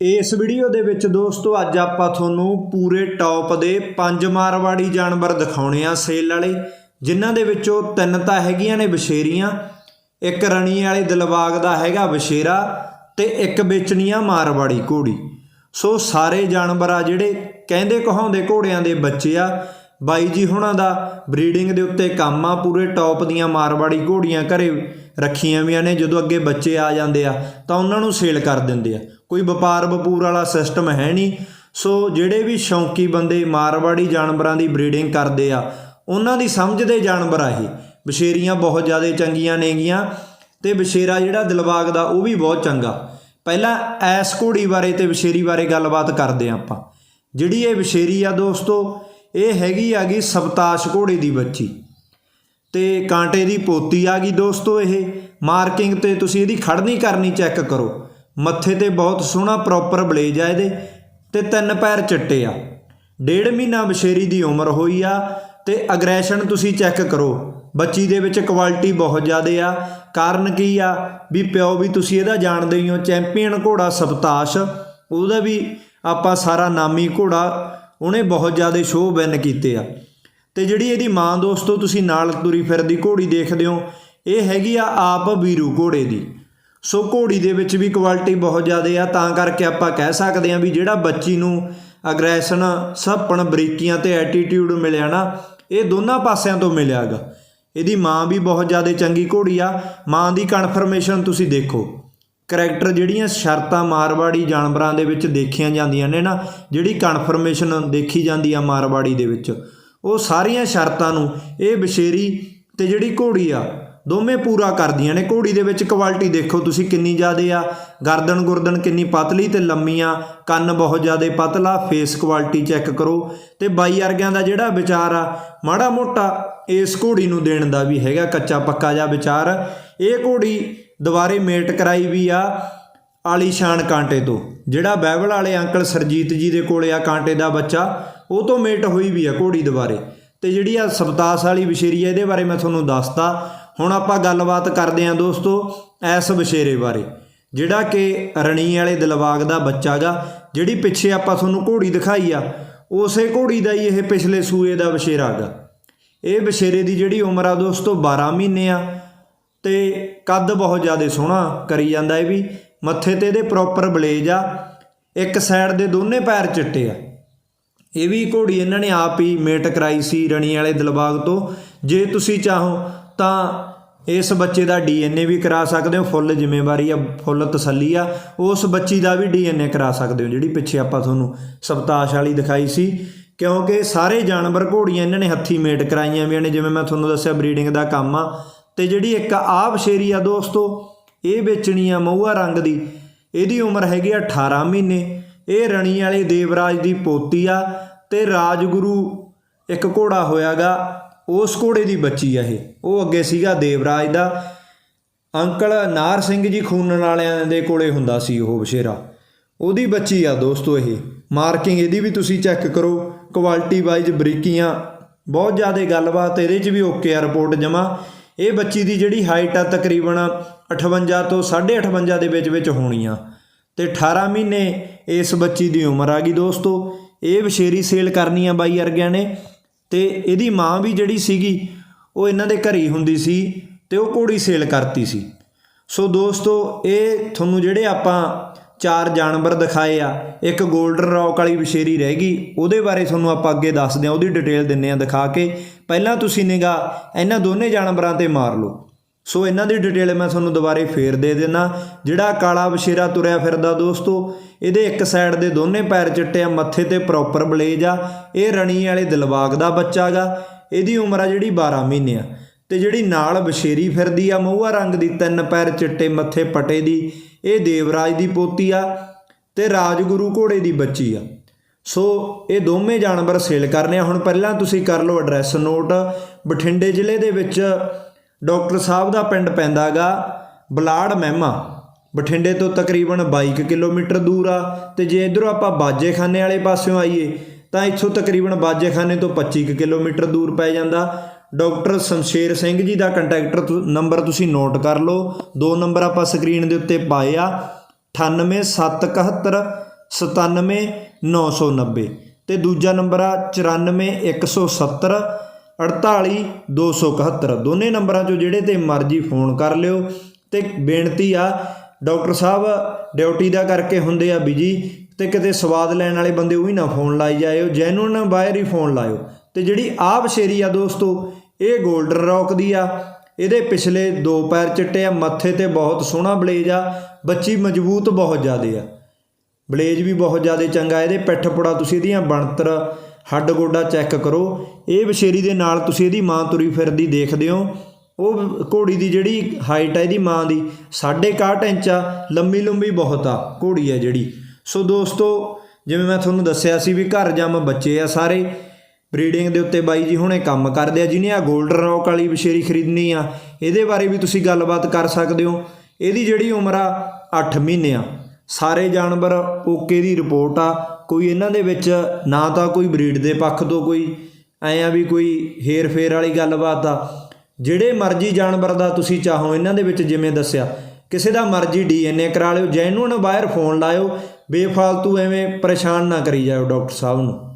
ਇਸ ਵੀਡੀਓ ਦੇ ਵਿੱਚ ਦੋਸਤੋ, ਅੱਜ ਆਪਾਂ ਤੁਹਾਨੂੰ ਪੂਰੇ ਟੌਪ ਦੇ ਪੰਜ ਮਾਰਵਾੜੀ ਜਾਨਵਰ ਦਿਖਾਉਣੇ ਆ ਸੇਲ ਵਾਲੇ, ਜਿਨ੍ਹਾਂ ਦੇ ਵਿੱਚੋਂ ਤਿੰਨ ਤਾਂ ਹੈਗੀਆਂ ਨੇ ਬਸ਼ੇਰੀਆਂ ਇੱਕ ਰਣੀ ਵਾਲੇ ਦਿਲਬਾਗ ਦਾ ਹੈਗਾ ਬਸ਼ੇਰਾ ਤੇ ਇੱਕ ਵੇਚਣੀਆਂ ਮਾਰਵਾੜੀ ਘੋੜੀ। ਸੋ ਸਾਰੇ ਜਾਨਵਰ ਆ ਜਿਹੜੇ ਕਹਿੰਦੇ ਕਹਾਉਂਦੇ ਘੋੜਿਆਂ ਦੇ ਬੱਚੇ ਆ, ਬਾਈ ਜੀ ਹੁਣਾਂ ਦਾ ਬਰੀਡਿੰਗ ਦੇ ਉੱਤੇ ਕੰਮ ਆ, ਪੂਰੇ ਟੌਪ ਦੀਆਂ ਮਾਰਵਾੜੀ ਘੋੜੀਆਂ ਘਰੇ ਰੱਖੀਆਂ ਵੀਆਂ ਨੇ, ਜਦੋਂ ਅੱਗੇ ਬੱਚੇ ਆ ਜਾਂਦੇ ਆ, ਤਾਂ ਉਹਨਾਂ ਨੂੰ ਸੇਲ ਕਰ ਦਿੰਦੇ ਆ। ਕੋਈ ਵਪਾਰ ਵਪੂਰ ਵਾਲਾ ਸਿਸਟਮ ਹੈ ਨਹੀਂ। ਸੋ ਜਿਹੜੇ ਵੀ ਸ਼ੌਂਕੀ ਬੰਦੇ ਮਾਰਵਾੜੀ ਜਾਨਵਰਾਂ ਦੀ ਬਰੀਡਿੰਗ ਕਰਦੇ ਆ, ਉਹਨਾਂ ਦੀ ਸਮਝਦੇ ਜਾਨਵਰ ਆ ਇਹ। ਬਸ਼ੇਰੀਆਂ ਬਹੁਤ ਜ਼ਿਆਦਾ ਚੰਗੀਆਂ ਨੇਗੀਆਂ ਤੇ ਬਸ਼ੇਰਾ ਜਿਹੜਾ ਦਿਲਬਾਗ ਦਾ ਉਹ ਵੀ ਬਹੁਤ ਚੰਗਾ। ਪਹਿਲਾਂ ਐਸ ਘੋੜੀ ਬਾਰੇ ਤੇ ਬਸ਼ੇਰੀ ਬਾਰੇ ਗੱਲਬਾਤ ਕਰਦੇ ਹਾਂ ਆਪਾਂ। ਜਿਹੜੀ ਇਹ ਬਸ਼ੇਰੀ ਆ ਦੋਸਤੋ, ਇਹ ਹੈਗੀ ਆਗੀ ਸਬਤਾਸ਼ ਘੋੜੇ ਦੀ ਬੱਚੀ। ਤੇ ਕਾਂਟੇ ਦੀ ਪੋਤੀ ਆ ਗਈ ਦੋਸਤੋ ਇਹ। ਮਾਰਕਿੰਗ ਤੇ ਤੁਸੀਂ ਇਹਦੀ ਖੜਨੀ ਕਰਨੀ ਚੈੱਕ ਕਰੋ। ਮੱਥੇ ਤੇ ਬਹੁਤ ਸੋਹਣਾ ਪ੍ਰੋਪਰ ਬਲੇਜ ਆ ਇਹਦੇ ਤੇ ਤਿੰਨ ਪੈਰ ਚਿੱਟੇ ਆ। ਡੇਢ ਮਹੀਨਾ ਬਸ਼ੇਰੀ ਦੀ ਉਮਰ ਹੋਈ ਆ ਤੇ ਅਗਰੈਸ਼ਨ ਤੁਸੀਂ ਚੈੱਕ ਕਰੋ। ਬੱਚੀ ਦੇ ਵਿੱਚ ਕੁਆਲਿਟੀ ਬਹੁਤ ਜ਼ਿਆਦਾ ਆ। ਕਾਰਨ ਕੀ ਆ? ਵੀ ਪਿਓ ਵੀ ਤੁਸੀਂ ਇਹਦਾ ਜਾਣਦੇ ਹੀ ਹੋ, ਚੈਂਪੀਅਨ ਘੋੜਾ ਸਬਤਾਸ਼ ਉਹਦਾ ਵੀ ਆਪਾਂ ਸਾਰਾ ਨਾਮੀ ਘੋੜਾ, ਉਹਨੇ ਬਹੁਤ ਜ਼ਿਆਦਾ ਸ਼ੋਅ ਵਿਨ ਕੀਤੇ ਆ। ਤੇ ਜਿਹੜੀ ਇਹਦੀ ਮਾਂ ਦੋਸਤੋ ਤੁਸੀਂ ਨਾਲ ਤੁਰੀ ਫਿਰਦੀ ਘੋੜੀ ਦੇਖਦੇ ਹੋ, ਇਹ ਹੈਗੀ ਆ ਆਪ ਵੀਰੂ ਘੋੜੇ ਦੀ। ਸੋ ਘੋੜੀ ਦੇ ਵਿੱਚ ਵੀ ਕੁਆਲਿਟੀ ਬਹੁਤ ਜ਼ਿਆਦਾ ਆ, ਤਾਂ ਕਰਕੇ ਆਪਾਂ ਕਹਿ ਸਕਦੇ ਆ ਵੀ ਜਿਹੜਾ ਬੱਚੀ ਨੂੰ ਅਗਰੈਸ਼ਨ ਸੱਪਣ, ਬਰੀਕੀਆਂ ਤੇ ਐਟੀਟਿਊਡ ਮਿਲਿਆ ਨਾ, ਇਹ ਦੋਨਾਂ ਪਾਸਿਆਂ ਤੋਂ ਮਿਲਿਆਗਾ। ਇਹਦੀ ਮਾਂ ਵੀ ਬਹੁਤ ਜ਼ਿਆਦਾ ਚੰਗੀ ਘੋੜੀ ਆ। ਮਾਂ ਦੀ ਕਨਫਰਮੇਸ਼ਨ ਤੁਸੀਂ ਦੇਖੋ। ਕਰੈਕਟਰ ਜਿਹੜੀਆਂ ਸ਼ਰਤਾਂ ਮਾਰਵਾੜੀ ਜਾਨਵਰਾਂ ਦੇ ਵਿੱਚ ਦੇਖੀਆਂ ਜਾਂਦੀਆਂ ਨੇ ਨਾ, ਜਿਹੜੀ ਕਨਫਰਮੇਸ਼ਨ ਦੇਖੀ ਜਾਂਦੀ ਆ ਮਾਰਵਾੜੀ ਦੇ ਵਿੱਚ, ਉਹ ਸਾਰੀਆਂ ਸ਼ਰਤਾਂ ਨੂੰ, ਇਹ ਬਸ਼ੇਰੀ ਤੇ ਜਿਹੜੀ ਘੋੜੀ ਆ ਦੋਵੇਂ ਪੂਰਾ ਕਰਦੀਆਂ ਨੇ। ਘੋੜੀ ਦੇ ਵਿੱਚ ਕੁਆਲਿਟੀ ਦੇਖੋ ਤੁਸੀਂ ਕਿੰਨੀ ਜ਼ਿਆਦੇ ਆ। ਗਰਦਨ ਗੁਰਦਨ ਕਿੰਨੀ ਪਤਲੀ ਤੇ ਆ। ਕੰਨ ਬਹੁਤ ਜ਼ਿਆਦੇ ਪਤਲਾ ਫੇਸ ਕੁਆਲਿਟੀ ਚੈੱਕ ਕਰੋ। ਤੇ ਬਾਈ ਵਰਗਿਆਂ ਦਾ ਜਿਹੜਾ ਵਿਚਾਰ ਆ, ਮਾੜਾ ਮੋਟਾ ਇਸ ਘੋੜੀ ਨੂੰ ਦੇਣ ਦਾ ਵੀ ਹੈਗਾ, ਕੱਚਾ ਪੱਕਾ ਜਿਹਾ ਵਿਚਾਰ। ਇਹ ਘੋੜੀ ਦੁਬਾਰੇ ਮੇਟ ਕਰਾਈ ਵੀ ਆ ਆਲੀਸ਼ਾਨ ਕਾਂਟੇ ਤੋਂ। ਜਿਹੜਾ ਬਾਈਬਲ ਵਾਲੇ ਅੰਕਲ ਸਰਜੀਤ ਜੀ ਦੇ ਕੋਲੇ ਆ ਕਾਂਟੇ ਦਾ ਬੱਚਾ, ਉਹ ਤੋਂ ਮੇਟ ਹੋਈ ਵੀ ਆ ਘੋੜੀ ਦੁਬਾਰੇ। ਤੇ ਜਿਹੜੀ ਆ ਸਬਤਾਸ ਵਾਲੀ ਬਸ਼ੇਰੀ ਆ, ਇਹਦੇ ਬਾਰੇ ਮੈਂ ਤੁਹਾਨੂੰ ਦੱਸਤਾ ਹੁਣ ਆਪਾਂ ਗੱਲਬਾਤ ਕਰਦੇ ਆਂ ਦੋਸਤੋ ਐਸ ਬਸ਼ੇਰੇ ਬਾਰੇ, ਜਿਹੜਾ ਕਿ ਰਣੀ ਵਾਲੇ ਦਿਲਬਾਗ ਦਾ ਬੱਚਾ ਗਾ, ਜਿਹੜੀ ਪਿੱਛੇ ਆਪਾਂ ਤੁਹਾਨੂੰ ਘੋੜੀ ਦਿਖਾਈ ਆ, ਉਸੇ ਘੋੜੀ ਦਾ ਹੀ ਇਹ ਪਿਛਲੇ ਸੂਏ ਦਾ ਬਸ਼ੇਰਾ ਗਾ। ਇਹ ਬਸ਼ੇਰੇ ਦੀ ਜਿਹੜੀ ਉਮਰ ਆ ਦੋਸਤੋ 12 ਮਹੀਨੇ ਆ, ਤੇ ਕੱਦ ਬਹੁਤ ਜ਼ਿਆਦਾ ਸੋਹਣਾ ਕਰੀ ਜਾਂਦਾ ਇਹ ਵੀ, ਮੱਥੇ ਤੇ ਇਹਦੇ ਪ੍ਰੋਪਰ ਬਲੇਜ ਆ, ਇੱਕ ਸਾਈਡ ਦੇ ਦੋਨੇ ਪੈਰ ਚਿੱਟੇ ਆ। ਇਹ ਵੀ ਘੋੜੀ ਇਹਨਾਂ ਨੇ ਆਪ ਹੀ ਮੇਟ ਕਰਾਈ ਸੀ ਰਣੀ ਵਾਲੇ ਦਿਲਬਾਗ ਤੋਂ, ਜੇ ਤੁਸੀਂ ਚਾਹੋ ਤਾਂ ਇਸ ਬੱਚੇ ਦਾ ਡੀਐਨਏ ਵੀ ਕਰਾ ਸਕਦੇ ਹੋ, ਫੁੱਲ ਜ਼ਿੰਮੇਵਾਰੀ ਆ, ਫੁੱਲ ਤਸੱਲੀ ਆ। ਉਸ ਬੱਚੀ ਦਾ ਵੀ ਡੀਐਨਏ ਕਰਾ ਸਕਦੇ ਹੋ, ਜਿਹੜੀ ਪਿੱਛੇ ਆਪਾਂ ਤੁਹਾਨੂੰ ਸਬਤਾਸ਼ ਵਾਲੀ ਦਿਖਾਈ ਸੀ। ਕਿਉਂਕਿ ਸਾਰੇ ਜਾਨਵਰ ਘੋੜੀਆਂ ਇਹਨਾਂ ਨੇ ਹੱਥੀ ਮੇਟ ਕਰਾਈਆਂ ਵੀ ਨੇ, ਜਿਵੇਂ ਮੈਂ ਤੁਹਾਨੂੰ ਦੱਸਿਆ ਬਰੀਡਿੰਗ ਦਾ ਕੰਮ ਆ। ਤੇ ਜਿਹੜੀ ਇੱਕ ਆਹ ਸ਼ੇਰੀ ਆ ਦੋਸਤੋ, ਇਹ ਵੇਚਣੀ ਆ ਮਹੂਆ ਰੰਗ ਦੀ, ਇਹਦੀ ਉਮਰ ਹੈਗੀ ਆ 18 ਮਹੀਨੇ। ਇਹ ਰਣੀ ਵਾਲੇ ਦੇਵਰਾਜ ਦੀ ਪੋਤੀ ਆ ਤੇ ਰਾਜਗੁਰੂ ਇੱਕ ਘੋੜਾ ਹੋਇਆਗਾ ਉਸ ਘੋੜੇ ਦੀ ਬੱਚੀ ਆ ਇਹ। ਉਹ ਅੱਗੇ ਸੀਗਾ ਦੇਵਰਾਜ ਦਾ। ਅੰਕਲ ਨਾਰ ਸਿੰਘ ਜੀ ਖੂਨਣ ਵਾਲਿਆਂ ਦੇ ਕੋਲੇ ਹੁੰਦਾ ਸੀ ਉਹ ਬਸ਼ੇਰਾ। ਉਹਦੀ ਬੱਚੀ ਆ ਦੋਸਤੋ ਇਹ। ਮਾਰਕਿੰਗ ਇਹਦੀ ਵੀ ਤੁਸੀਂ ਚੈੱਕ ਕਰੋ। ਕੁਆਲਿਟੀ ਵਾਈਜ਼ ਬਰੀਕੀਆਂ। ਬਹੁਤ ਜ਼ਿਆਦਾ ਗੱਲਬਾਤ, ਇਹਦੇ 'ਚ ਵੀ ਓਕੇ ਆ ਰਿਪੋਰਟ ਜਮਾ ਇਹ ਬੱਚੀ ਦੀ ਜਿਹੜੀ ਹਾਈਟ ਆ ਤਕਰੀਬਨ 58 ਤੋਂ 58 ਦੇ ਵਿੱਚ ਵਿੱਚ ਹੋਣੀ ਆ ਤੇ 18 ਮਹੀਨੇ ਇਸ ਬੱਚੀ ਦੀ ਉਮਰ ਆ ਗਈ ਦੋਸਤੋ। ਇਹ ਬਸ਼ੇਰੀ ਸੇਲ ਕਰਨੀ ਆ ਬਾਈ ਅਰਗਿਆਂ ਨੇ। ਤੇ ਇਹਦੀ ਮਾਂ ਵੀ ਜਿਹੜੀ ਸੀਗੀ, ਉਹ ਇਹਨਾਂ ਦੇ ਘਰੇ ਹੀ ਹੁੰਦੀ ਸੀ ਤੇ ਉਹ ਘੋੜੀ ਸੇਲ ਕਰਤੀ ਸੀ। ਸੋ ਦੋਸਤੋ, ਇਹ ਤੁਹਾਨੂੰ ਜਿਹੜੇ ਆਪਾਂ ਚਾਰ ਜਾਨਵਰ ਦਿਖਾਏ ਆ, ਇੱਕ 골ਡਨ ਰੌਕ ਵਾਲੀ ਬਸ਼ੇਰੀ ਰਹਿ ਗਈ, ਉਹਦੇ ਬਾਰੇ ਤੁਹਾਨੂੰ ਆਪਾਂ ਅੱਗੇ ਦੱਸਦੇ ਆ ਉਹਦੀ ਡਿਟੇਲ ਦਿੰਨੇ ਆ ਦਿਖਾ ਕੇ। ਪਹਿਲਾਂ ਤੁਸੀਂ ਨਿਗਾ ਇਹਨਾਂ ਦੋਨੇ ਜਾਨਵਰਾਂ ਤੇ ਮਾਰ ਲਓ। ਸੋ ਇਹਨਾਂ ਦੀ ਡਿਟੇਲ ਮੈਂ ਤੁਹਾਨੂੰ ਦੁਬਾਰੇ ਫੇਰ ਦੇ ਦੇਣਾ ਜਿਹੜਾ ਕਾਲਾ ਬਸ਼ੇਰਾ ਤੁਰਿਆ ਫਿਰਦਾ ਦੋਸਤੋ, ਇਹਦੇ ਇੱਕ ਸਾਈਡ ਦੇ ਦੋਨੇ ਪੈਰ ਚਿੱਟੇ ਆ, ਮੱਥੇ ਤੇ ਪ੍ਰੋਪਰ ਬਲੇਜ ਆ। ਇਹ ਰਣੀ ਵਾਲੇ ਦਿਲਬਾਗ ਦਾ ਬੱਚਾ ਗਾ। ਇਹਦੀ ਉਮਰ ਆ ਜਿਹੜੀ 12 ਮਹੀਨੇ ਆ। ਤੇ ਜਿਹੜੀ ਨਾਲ ਬਸ਼ੇਰੀ ਫਿਰਦੀ ਆ, ਮਹੂਆ ਰੰਗ ਦੀ ਤਿੰਨ ਪੈਰ ਚਿੱਟੇ, ਮੱਥੇ ਪਟੇ ਦੀ, ਇਹ ਦੇਵਰਾਜ ਦੀ ਪੋਤੀ ਆ ਤੇ ਰਾਜਗੁਰੂ ਘੋੜੇ ਦੀ ਬੱਚੀ ਆ। ਸੋ ਇਹ ਦੋਵੇਂ ਜਾਨਵਰ ਸੇਲ ਕਰਨੇ ਆ। ਹੁਣ ਪਹਿਲਾਂ ਤੁਸੀਂ ਕਰ ਲਓ ਐਡਰੈਸ ਨੋਟ ਬਠਿੰਡੇ ਜ਼ਿਲ੍ਹੇ ਦੇ ਵਿੱਚ ਡਾਕਟਰ ਸਾਹਿਬ ਦਾ ਪਿੰਡ ਪੈਂਦਾਗਾ, ਬਲਾੜ ਮਹਿਮਾ। ਬਠਿੰਡੇ ਤੋਂ ਤਕਰੀਬਨ 22 ਕਿਲੋਮੀਟਰ ਦੂਰ ਆ ਤੇ ਜੇ ਇਧਰੋਂ ਆਪਾਂ ਬਾਜੇਖਾਨੇ ਵਾਲੇ ਪਾਸਿਓਂ ਆਈਏ, ਤਾਂ ਇੱਥੋਂ ਤਕਰੀਬਨ ਬਾਜੇਖਾਨੇ ਤੋਂ 25 ਕੁ ਕਿਲੋਮੀਟਰ ਦੂਰ ਪੈ ਜਾਂਦਾ। ਡਾਕਟਰ ਸ਼ਮਸ਼ੇਰ ਸਿੰਘ ਜੀ ਦਾ ਕੰਟੈਕਟ ਨੰਬਰ ਤੁਸੀਂ ਨੋਟ ਕਰ ਲਓ। ਦੋ ਨੰਬਰ ਆਪਾਂ ਸਕਰੀਨ ਦੇ ਉੱਤੇ ਪਾਏ ਆ। 98771 97990 ਤੇ ਦੂਜਾ ਨੰਬਰ ਆ 94170 48271 ਦੋਨੇ ਨੰਬਰਾਂ ਚੋਂ ਜਿਹੜੇ ਤੇ ਮਰਜ਼ੀ ਫੋਨ ਕਰ ਲਿਓ। ਤੇ ਬੇਨਤੀ ਆ, ਡਾਕਟਰ ਸਾਹਿਬ, ਡਿਊਟੀ ਦਾ ਕਰਕੇ ਹੁੰਦੇ ਆ ਬਿਜ਼ੀ ਤੇ ਕਿਤੇ ਸਵਾਦ ਲੈਣ ਵਾਲੇ ਬੰਦੇ ਉਹ ਹੀ ਨਾ ਫੋਨ ਲਾਈ ਜਾਇਓ ਜੈਨੂਨ ਬਾਹਰ ਹੀ ਫੋਨ ਲਾਇਓ। ਤੇ ਜਿਹੜੀ ਆਹ ਸ਼ੇਰੀ ਆ ਦੋਸਤੋ, ਇਹ 골ਡਨ ਰੌਕ ਦੀ ਆ। ਇਹਦੇ ਪਿਛਲੇ ਦੋ ਪੈਰ ਚਿੱਟੇ ਆ, ਮੱਥੇ ਤੇ ਬਹੁਤ ਸੋਹਣਾ ਬਲੇਜ ਆ। ਬੱਚੀ ਮਜ਼ਬੂਤ ਬਹੁਤ ਜ਼ਿਆਦੇ ਆ। ਬਲੇਜ ਵੀ ਬਹੁਤ ਜ਼ਿਆਦਾ ਚੰਗਾ, ਇਹਦੇ ਪਿੱਠ ਪੁੜਾ ਤੁਸੀਂ ਇਹਦੀਆਂ ਬਣਤਰ ਹੱਡ ਗੋਡਾ ਚੈੱਕ ਕਰੋ। ਇਹ ਬਸ਼ੇਰੀ ਦੇ ਨਾਲ ਤੁਸੀਂ ਇਹਦੀ ਮਾਂ ਤੁਰੀ ਫਿਰਦੀ ਦੇਖਦੇ ਹੋ। ਉਹ ਘੋੜੀ ਦੀ ਜਿਹੜੀ ਹਾਈਟ ਹੈ ਇਹਦੀ ਮਾਂ ਦੀ 61 ਇੰਚ ਆ, ਲੰਮੀ ਲੰਬੀ ਬਹੁਤ ਆ, ਘੋੜੀ ਹੈ ਜਿਹੜੀ। ਸੋ ਦੋਸਤੋ, ਜਿਵੇਂ ਮੈਂ ਤੁਹਾਨੂੰ ਦੱਸਿਆ ਸੀ ਵੀ ਘਰ ਜੰਮ ਬੱਚੇ ਆ ਸਾਰੇ। ਬਰੀਡਿੰਗ ਦੇ ਉੱਤੇ ਬਾਈ ਜੀ ਹੁਣੇ ਕੰਮ ਕਰਦੇ ਆ, ਜਿਹਨੇ ਆ 골ਡਨ ਰੌਕ ਵਾਲੀ ਬਸ਼ੇਰੀ ਖਰੀਦਣੀ ਆ, ਇਹਦੇ ਬਾਰੇ ਵੀ ਤੁਸੀਂ ਗੱਲਬਾਤ ਕਰ ਸਕਦੇ ਹੋ। ਇਹਦੀ ਜਿਹੜੀ ਉਮਰ ਆ 8 ਮਹੀਨੇ ਆ। ਸਾਰੇ ਜਾਨਵਰ ਓਕੇ ਦੀ ਰਿਪੋਰਟ ਆ। ਕੋਈ ਇਹਨਾਂ ਦੇ ਵਿੱਚ ਨਾ ਤਾਂ ਕੋਈ ਬਰੀਡ ਦੇ ਪੱਖ ਤੋਂ ਕੋਈ ਐ ਆ ਵੀ ਕੋਈ ਹੇਰ ਫੇਰ ਵਾਲੀ ਗੱਲਬਾਤ ਆ। ਜਿਹੜੇ ਮਰਜ਼ੀ ਜਾਨਵਰ ਦਾ ਤੁਸੀਂ ਚਾਹੋ, ਇਹਨਾਂ ਦੇ ਵਿੱਚ ਜਿਵੇਂ ਦੱਸਿਆ, ਕਿਸੇ ਦਾ ਮਰਜ਼ੀ ਡੀਐਨਏ ਕਰਾ ਲਿਓ ਜੈਨੂਨ ਬਾਹਰ ਫੋਨ ਲਾਇਓ, ਬੇਫਾਲਤੂ ਐਵੇਂ ਪਰੇਸ਼ਾਨ ਨਾ ਕਰੀ ਜਾਓ ਡਾਕਟਰ ਸਾਹਿਬ ਨੂੰ।